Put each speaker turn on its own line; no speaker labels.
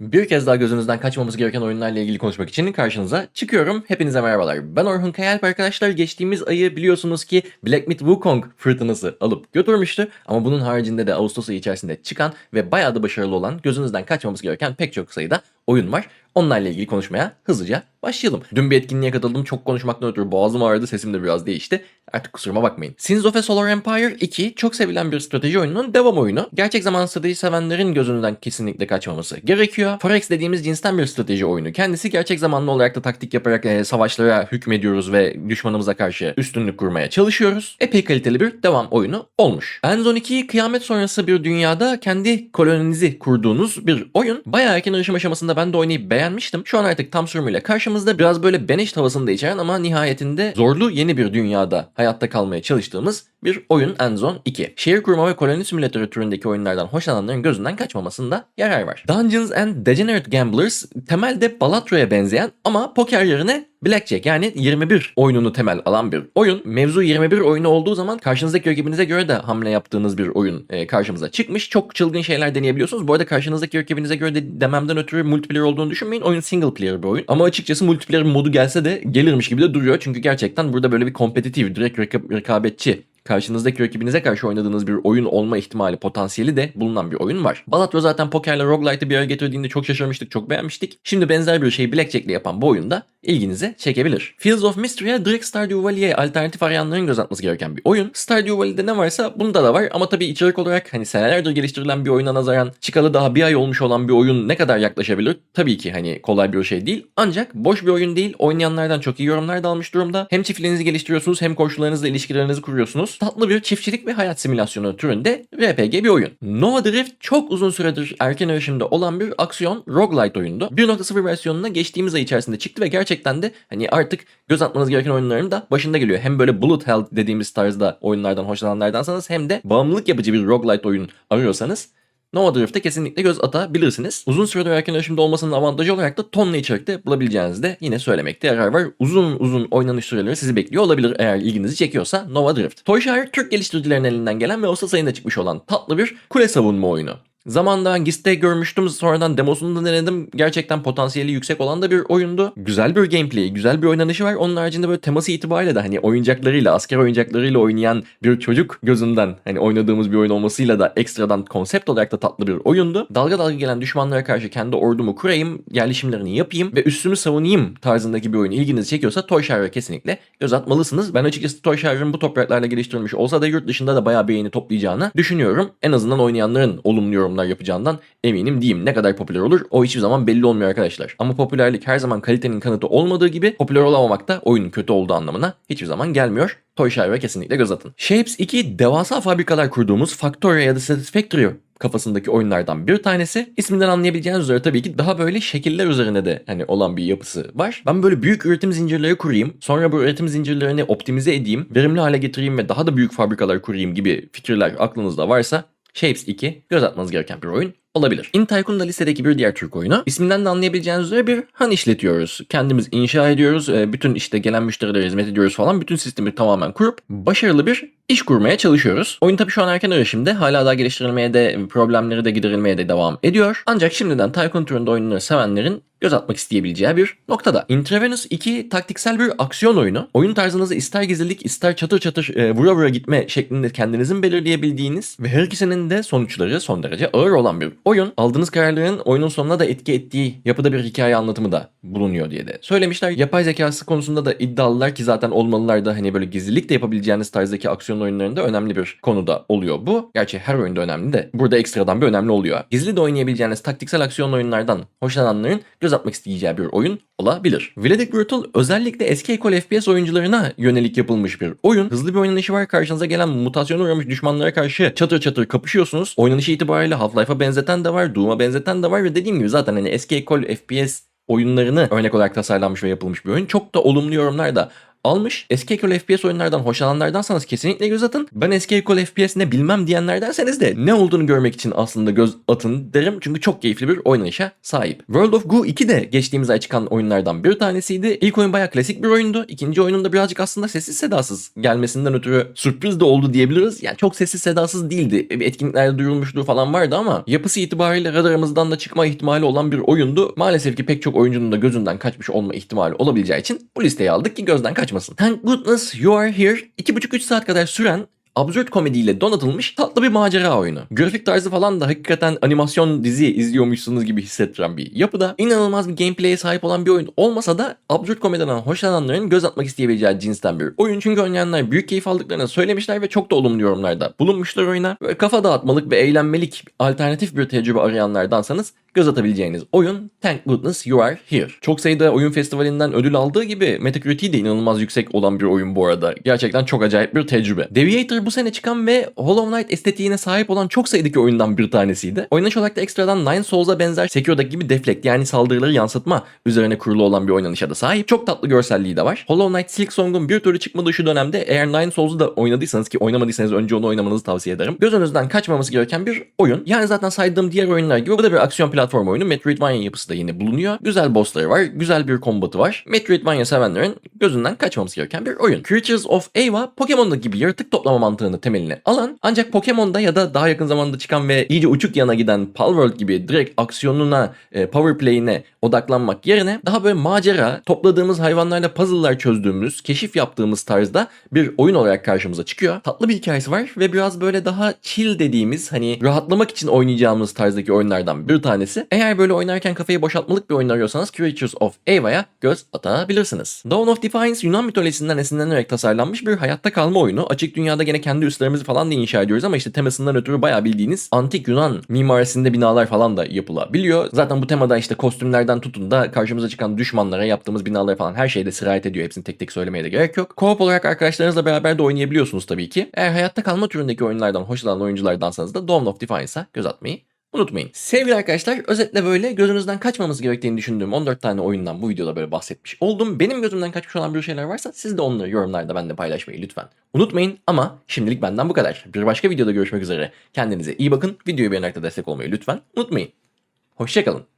Bir kez daha gözünüzden kaçmamız gereken oyunlarla ilgili konuşmak için karşınıza çıkıyorum. Hepinize merhabalar. Ben Orhun Kayalp arkadaşlar. Geçtiğimiz ayı biliyorsunuz ki Black Myth Wukong fırtınası alıp götürmüştü. Ama bunun haricinde de Ağustos ayı içerisinde çıkan ve bayağı da başarılı olan gözünüzden kaçmamız gereken pek çok sayıda oyun var. Onlarla ilgili konuşmaya hızlıca başlayalım. Dün bir etkinliğe katıldım. Çok konuşmaktan ötürü boğazım ağrıdı. Sesim de biraz değişti. Artık kusuruma bakmayın. Sins of a Solar Empire 2 çok sevilen bir strateji oyununun devam oyunu. Gerçek zaman strateji sevenlerin gözünden kesinlikle kaçmaması gerekiyor. Forex dediğimiz cinsten bir strateji oyunu. Kendisi gerçek zamanlı olarak da taktik yaparak e, savaşlara hükmediyoruz ve düşmanımıza karşı üstünlük kurmaya çalışıyoruz. Epey kaliteli bir devam oyunu olmuş. Enzon 2 kıyamet sonrası bir dünyada kendi koloninizi kurduğunuz bir oyun. Bayağı erken erişim aşamasında ben de oynayıp beğenmiştim. Şu an artık tam sürümüyle karşımızda biraz böyle beniş havasını da içeren ama nihayetinde zorlu yeni bir dünyada hayatta kalmaya çalıştığımız bir oyun Endzone 2. Şehir kurma ve koloni simülatörü türündeki oyunlardan hoşlananların gözünden kaçmamasında yarar var. Dungeons and Degenerate Gamblers temelde Balatро'ya benzeyen ama poker yerine Blackjack yani 21 oyununu temel alan bir oyun. Mevzu 21 oyunu olduğu zaman karşınızdaki rakibinize göre de hamle yaptığınız bir oyun e, karşımıza çıkmış. Çok çılgın şeyler deneyebiliyorsunuz. Bu arada karşınızdaki rakibinize göre de dememden ötürü multiplayer olduğunu düşünmeyin. Oyun single player bir oyun. Ama açıkçası multiplayer modu gelse de gelirmiş gibi de duruyor. Çünkü gerçekten burada böyle bir kompetitif, direkt reka- rekabetçi karşınızdaki rakibinize karşı oynadığınız bir oyun olma ihtimali, potansiyeli de bulunan bir oyun var. Balatro zaten pokerle roguelite'ı bir araya getirdiğinde çok şaşırmıştık, çok beğenmiştik. Şimdi benzer bir şeyi Blackjack'le yapan bu oyunda ilginizi çekebilir. Fields of Mystery'e direkt Stardew Valley'e alternatif arayanların göz atması gereken bir oyun. Stardew Valley'de ne varsa bunda da var ama tabii içerik olarak hani senelerdir geliştirilen bir oyuna nazaran çıkalı daha bir ay olmuş olan bir oyun ne kadar yaklaşabilir? Tabii ki hani kolay bir şey değil. Ancak boş bir oyun değil. Oynayanlardan çok iyi yorumlar da almış durumda. Hem çiftliğinizi geliştiriyorsunuz hem komşularınızla ilişkilerinizi kuruyorsunuz. Tatlı bir çiftçilik ve hayat simülasyonu türünde RPG bir oyun. Nova Drift çok uzun süredir erken erişimde olan bir aksiyon roguelite oyundu. 1.0 versiyonuna geçtiğimiz ay içerisinde çıktı ve gerçekten de hani artık göz atmanız gereken oyunların da başında geliyor. Hem böyle bullet hell dediğimiz tarzda oyunlardan hoşlananlardansanız hem de bağımlılık yapıcı bir roguelite oyun arıyorsanız Nova Drift'e kesinlikle göz atabilirsiniz. Uzun süredir erken erişimde olmasının avantajı olarak da tonla içerikte bulabileceğinizi de yine söylemekte yarar var. Uzun uzun oynanış süreleri sizi bekliyor olabilir eğer ilginizi çekiyorsa Nova Drift. Toyshire Türk geliştiricilerin elinden gelen ve Ağustos ayında çıkmış olan tatlı bir kule savunma oyunu. Zamanında Giste görmüştüm sonradan demosunu da denedim. Gerçekten potansiyeli yüksek olan da bir oyundu. Güzel bir gameplay, güzel bir oynanışı var. Onun haricinde böyle teması itibariyle de hani oyuncaklarıyla, asker oyuncaklarıyla oynayan bir çocuk gözünden hani oynadığımız bir oyun olmasıyla da ekstradan konsept olarak da tatlı bir oyundu. Dalga dalga gelen düşmanlara karşı kendi ordumu kurayım, yerleşimlerini yapayım ve üstümü savunayım tarzındaki bir oyun ilginizi çekiyorsa Toy Shire'a kesinlikle göz atmalısınız. Ben açıkçası Toy Shire'ın bu topraklarla geliştirilmiş olsa da yurt dışında da bayağı beğeni toplayacağını düşünüyorum. En azından oynayanların olumlu yorumlar yapacağından eminim diyeyim. Ne kadar popüler olur o hiçbir zaman belli olmuyor arkadaşlar. Ama popülerlik her zaman kalitenin kanıtı olmadığı gibi popüler olamamak da oyunun kötü olduğu anlamına hiçbir zaman gelmiyor. Toy Shire'a kesinlikle göz atın. Shapes 2 devasa fabrikalar kurduğumuz Factoria ya da Satisfactory kafasındaki oyunlardan bir tanesi. İsminden anlayabileceğiniz üzere tabii ki daha böyle şekiller üzerine de hani olan bir yapısı var. Ben böyle büyük üretim zincirleri kurayım. Sonra bu üretim zincirlerini optimize edeyim. Verimli hale getireyim ve daha da büyük fabrikalar kurayım gibi fikirler aklınızda varsa Shapes 2 göz atmanız gereken bir oyun olabilir. In Tycoon da listedeki bir diğer Türk oyunu. İsminden de anlayabileceğiniz üzere bir han işletiyoruz. Kendimiz inşa ediyoruz. e, Bütün işte gelen müşterilere hizmet ediyoruz falan. Bütün sistemi tamamen kurup başarılı bir iş kurmaya çalışıyoruz. Oyun tabii şu an erken erişimde. Hala daha geliştirilmeye de problemleri de giderilmeye de devam ediyor. Ancak şimdiden Tycoon türünde oyunları sevenlerin göz atmak isteyebileceği bir noktada. Intravenous 2 taktiksel bir aksiyon oyunu. Oyun tarzınızı ister gizlilik ister çatır çatır e, vura vura gitme şeklinde kendinizin belirleyebildiğiniz ve her ikisinin de sonuçları son derece ağır olan bir oyun. Aldığınız kararların oyunun sonuna da etki ettiği yapıda bir hikaye anlatımı da bulunuyor diye de söylemişler. Yapay zekası konusunda da iddialılar ki zaten olmalılar da hani böyle gizlilik de yapabileceğiniz tarzdaki aksiyon oyunlarında önemli bir konuda oluyor bu. Gerçi her oyunda önemli de burada ekstradan bir önemli oluyor. Gizli de oynayabileceğiniz taktiksel aksiyon oyunlardan hoşlananların göz atmak isteyeceği bir oyun olabilir. Vladic Brutal özellikle eski ekol FPS oyuncularına yönelik yapılmış bir oyun. Hızlı bir oynanışı var. Karşınıza gelen mutasyona uğramış düşmanlara karşı çatır çatır kapışıyorsunuz. Oynanışı itibariyle Half-Life'a benzeten de var, Doom'a benzeten de var ve dediğim gibi zaten hani eski ekol FPS oyunlarını örnek olarak tasarlanmış ve yapılmış bir oyun. Çok da olumlu yorumlar da almış. Eski ekol FPS oyunlardan hoşlananlardansanız kesinlikle göz atın. Ben eski ekol FPS ne bilmem diyenlerdenseniz de ne olduğunu görmek için aslında göz atın derim. Çünkü çok keyifli bir oynayışa sahip. World of Goo 2 de geçtiğimiz ay çıkan oyunlardan bir tanesiydi. İlk oyun bayağı klasik bir oyundu. İkinci oyunun da birazcık aslında sessiz sedasız gelmesinden ötürü sürpriz de oldu diyebiliriz. Yani çok sessiz sedasız değildi. Etkinliklerde duyurulmuşluğu falan vardı ama yapısı itibariyle radarımızdan da çıkma ihtimali olan bir oyundu. Maalesef ki pek çok oyuncunun da gözünden kaçmış olma ihtimali olabileceği için bu listeyi aldık ki gözden kaçmasın. Thank goodness you are here 2,5-3 saat kadar süren absürt komediyle donatılmış tatlı bir macera oyunu. Grafik tarzı falan da hakikaten animasyon dizi izliyormuşsunuz gibi hissettiren bir yapıda. İnanılmaz bir gameplay'e sahip olan bir oyun olmasa da absürt komediden hoşlananların göz atmak isteyebileceği cinsten bir oyun. Çünkü oynayanlar büyük keyif aldıklarını söylemişler ve çok da olumlu yorumlarda bulunmuşlar oyuna. Böyle kafa dağıtmalık ve eğlenmelik alternatif bir tecrübe arayanlardansanız göz atabileceğiniz oyun Thank Goodness You Are Here. Çok sayıda oyun festivalinden ödül aldığı gibi Metacritic de inanılmaz yüksek olan bir oyun bu arada. Gerçekten çok acayip bir tecrübe. Deviator bu sene çıkan ve Hollow Knight estetiğine sahip olan çok sayıdaki oyundan bir tanesiydi. Oynanış olarak da ekstradan Nine Souls'a benzer Sekiro'daki gibi deflect yani saldırıları yansıtma üzerine kurulu olan bir oynanışa da sahip. Çok tatlı görselliği de var. Hollow Knight Silk Song'un bir türlü çıkmadığı şu dönemde eğer Nine Souls'u da oynadıysanız ki oynamadıysanız önce onu oynamanızı tavsiye ederim. Gözünüzden kaçmaması gereken bir oyun. Yani zaten saydığım diğer oyunlar gibi bu da bir aksiyon platform oyunu. Metroidvania yapısı da yine bulunuyor. Güzel bossları var, güzel bir kombatı var. Metroidvania sevenlerin gözünden kaçmaması gereken bir oyun. Creatures of Ava, Pokemon'daki gibi yaratık toplama mantığını temeline alan ancak Pokemon'da ya da daha yakın zamanda çıkan ve iyice uçuk yana giden Palworld gibi direkt aksiyonuna, e, power play'ine odaklanmak yerine daha böyle macera, topladığımız hayvanlarla puzzle'lar çözdüğümüz, keşif yaptığımız tarzda bir oyun olarak karşımıza çıkıyor. Tatlı bir hikayesi var ve biraz böyle daha chill dediğimiz hani rahatlamak için oynayacağımız tarzdaki oyunlardan bir tanesi. Eğer böyle oynarken kafayı boşaltmalık bir oyun arıyorsanız Creatures of Ava'ya göz atabilirsiniz. Dawn of Defiance Yunan mitolojisinden esinlenerek tasarlanmış bir hayatta kalma oyunu. Açık dünyada gene kendi üslerimizi falan da inşa ediyoruz ama işte temasından ötürü bayağı bildiğiniz antik Yunan mimarisinde binalar falan da yapılabiliyor. Zaten bu temada işte kostümlerden tutun da karşımıza çıkan düşmanlara yaptığımız binalar falan her şeyde sirayet ediyor. Hepsini tek tek söylemeye de gerek yok. Co-op olarak arkadaşlarınızla beraber de oynayabiliyorsunuz tabii ki. Eğer hayatta kalma türündeki oyunlardan hoşlanan oyunculardansanız da Dawn of Defiance'a göz atmayı Unutmayın. Sevgili arkadaşlar özetle böyle gözünüzden kaçmamız gerektiğini düşündüğüm 14 tane oyundan bu videoda böyle bahsetmiş oldum. Benim gözümden kaçmış olan bir şeyler varsa siz de onları yorumlarda benimle paylaşmayı lütfen unutmayın. Ama şimdilik benden bu kadar. Bir başka videoda görüşmek üzere. Kendinize iyi bakın. Videoyu beğenerek de destek olmayı lütfen unutmayın. Hoşçakalın.